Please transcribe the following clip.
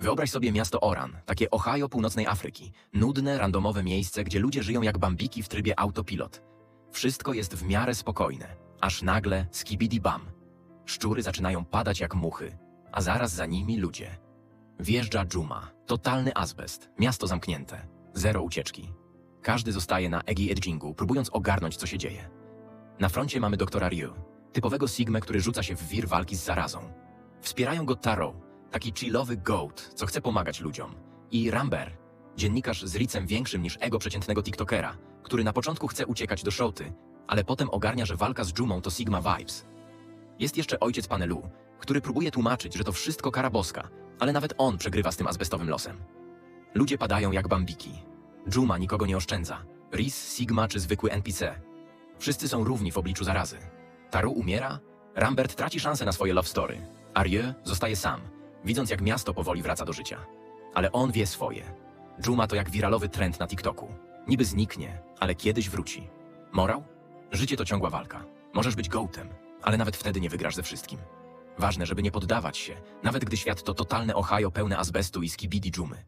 Wyobraź sobie miasto Oran, takie Ohio północnej Afryki. Nudne, randomowe miejsce, gdzie ludzie żyją jak bambiki w trybie autopilot. Wszystko jest w miarę spokojne, aż nagle skibidi bam. Szczury zaczynają padać jak muchy, a zaraz za nimi ludzie. Wjeżdża dżuma, totalny azbest, miasto zamknięte, zero ucieczki. Każdy zostaje na Egi Edgingu, próbując ogarnąć, co się dzieje. Na froncie mamy doktora Ryu, typowego Sigmę, który rzuca się w wir walki z zarazą. Wspierają go Taro, taki chillowy goat, co chce pomagać ludziom. I Ramber, dziennikarz z ricem większym niż ego przeciętnego TikTokera, który na początku chce uciekać do Shouty, ale potem ogarnia, że walka z dżumą to Sigma Vibes. Jest jeszcze ojciec panelu, który próbuje tłumaczyć, że to wszystko kara boska, ale nawet on przegrywa z tym azbestowym losem. Ludzie padają jak bambiki. Dżuma nikogo nie oszczędza. Riz, Sigma czy zwykły NPC. Wszyscy są równi w obliczu zarazy. Taru umiera, Rambert traci szansę na swoje love story. Arieu zostaje sam, widząc jak miasto powoli wraca do życia. Ale on wie swoje. Dżuma to jak wiralowy trend na TikToku. Niby zniknie, ale kiedyś wróci. Morał? Życie to ciągła walka. Możesz być gołtem, ale nawet wtedy nie wygrasz ze wszystkim. Ważne, żeby nie poddawać się, nawet gdy świat to totalne Ohio pełne azbestu i skibidi dżumy.